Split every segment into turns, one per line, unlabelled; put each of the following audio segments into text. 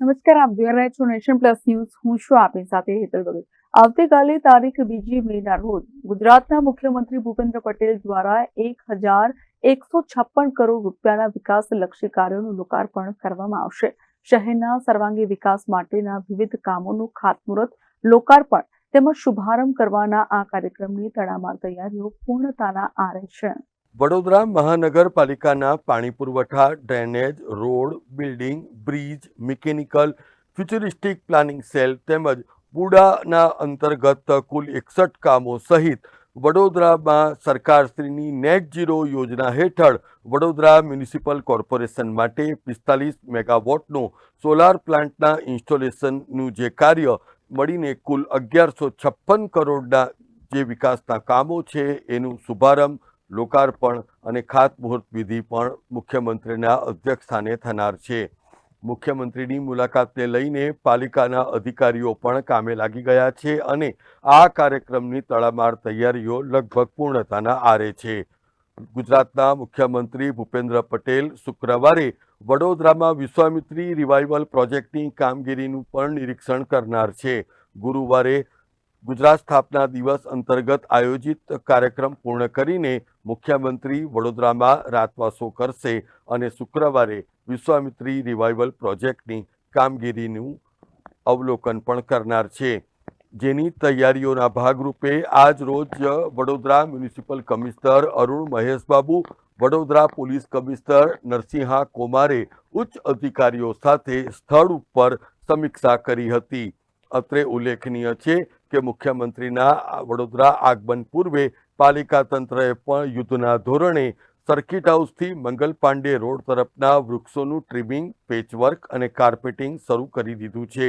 નમસ્કાર, આપ જોઈ રહ્યા છો નેશન પ્લસ ન્યૂઝ. હું છું આપની સાથે હેતલ ભગત આવતીકાલે તારીખ બીજી મેના રોજ ગુજરાતના મુખ્યમંત્રી ભૂપેન્દ્ર પટેલ દ્વારા એક હજાર એકસો છપ્પન કરોડ રૂપિયાના વિકાસલક્ષી કાર્યોનું લોકાર્પણ કરવામાં આવશે. શહેરના સર્વાંગી વિકાસ માટેના વિવિધ કામોનું ખાતમુહૂર્ત, લોકાર્પણ તેમજ શુભારંભ કરવાના આ કાર્યક્રમની તડામાર તૈયારીઓ પૂર્ણતાના આરે છે.
વડોદરા મહાનગરપાલિકાના પાણી પુરવઠા, drainage, road, building, bridge, mechanical, futuristic planning cell તેમજ બુડાના અંતર્ગત કુલ એકસઠ કામો સહિત વડોદરામાં સરકારશ્રીની નેટ ઝીરો યોજના હેઠળ વડોદરા મ્યુનિસિપલ કોર્પોરેશન માટે પિસ્તાલીસ મેગાવોટનું સોલાર પ્લાન્ટના ઇન્સ્ટોલેશનનું જે કાર્ય મળીને કુલ અગિયારસો છપ્પન કરોડના જે વિકાસના કામો છે, એનું શુભારંભ લોકાર્પણ અને ખાતમુહૂર્ત વિધિ પણ મુખ્યમંત્રીના અધ્યક્ષસ્થાને થનાર છે. મુખ્યમંત્રીની મુલાકાતને લઈને પાલિકાના અધિકારીઓ પણ કામે લાગી ગયા છે અને આ કાર્યક્રમની તડામાર તૈયારીઓ લગભગ પૂર્ણતાના આરે છે. ગુજરાતના મુખ્યમંત્રી ભૂપેન્દ્ર પટેલ શુક્રવારે વડોદરામાં વિશ્વામિત્રી રિવાઇવલ પ્રોજેક્ટની કામગીરીનું પણ નિરીક્ષણ કરનાર છે. ગુરુવારે ગુજરાત સ્થાપના દિવસ અંતર્ગત આયોજિત કાર્યક્રમ પૂર્ણ કરીને મુખ્યમંત્રી વડોદરામાં રાતવાસો કરશે અને શુક્રવારે વિશ્વામિત્રી રિવાઇવલ પ્રોજેક્ટની કામગીરીનું અવલોકન પણ કરનાર છે. જેની તૈયારીઓના ભાગરૂપે આજ રોજ Vadodara municipal commissioner Arun Maheshbabu, Vadodara police commissioner Narasimha કોમારે ઉચ્ચ અધિકારીઓ સાથે સ્થળ ઉપર સમીક્ષા કરી હતી. અત્રે ઉલ્લેખનીય છે કે મુખ્યમંત્રીના વડોદરા આગમન પૂર્વે પાલિકા તંત્રએ પણ યુદ્ધના ધોરણે સર્કિટ હાઉસથી મંગલ પાંડે રોડ તરફના વૃક્ષોનું ટ્રીમિંગ, પેચવર્ક અને કાર્પેટિંગ શરૂ કરી દીધું છે.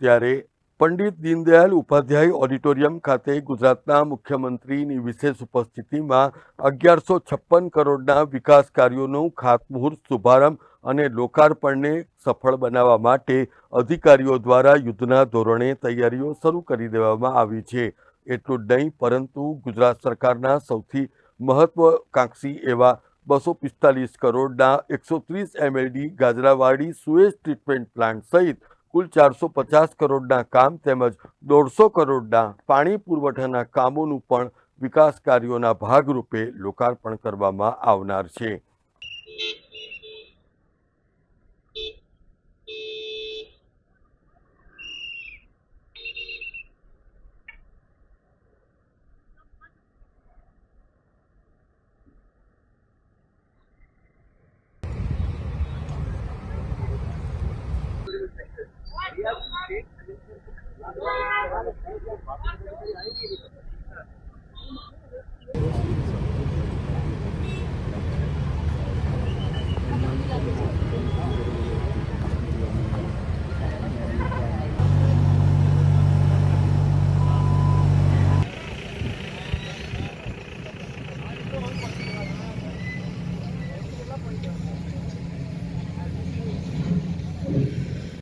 ત્યારે પંડિત દીનદયાલ ઉપાધ્યાય ઓડિટોરિયમ ખાતે ગુજરાતના મુખ્યમંત્રીની વિશેષ ઉપસ્થિતિમાં અગિયારસો છપ્પન કરોડના વિકાસ કાર્યોનું ખાતમુહૂર્ત શુભારંભ અને લોકાર્પણને સફળ બનાવવા માટે અધિકારીઓ દ્વારા યુદ્ધના ધોરણે તૈયારીઓ શરૂ કરી દેવામાં આવી છે. એટલું જ નહીં, પરંતુ ગુજરાત સરકારના સૌથી મહત્વકાંક્ષી એવા બસો પિસ્તાલીસ કરોડના એકસો ત્રીસ MLD Gajarawadi sewage treatment plant સહિત કુલ ચારસો પચાસ કરોડના કામ તેમજ દોઢસો કરોડના પાણી પુરવઠાના કામોનું પણ વિકાસ કાર્યોના ભાગરૂપે લોકાર્પણ કરવામાં આવનાર છે.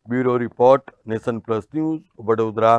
Bureau report Nation Plus News Vadodara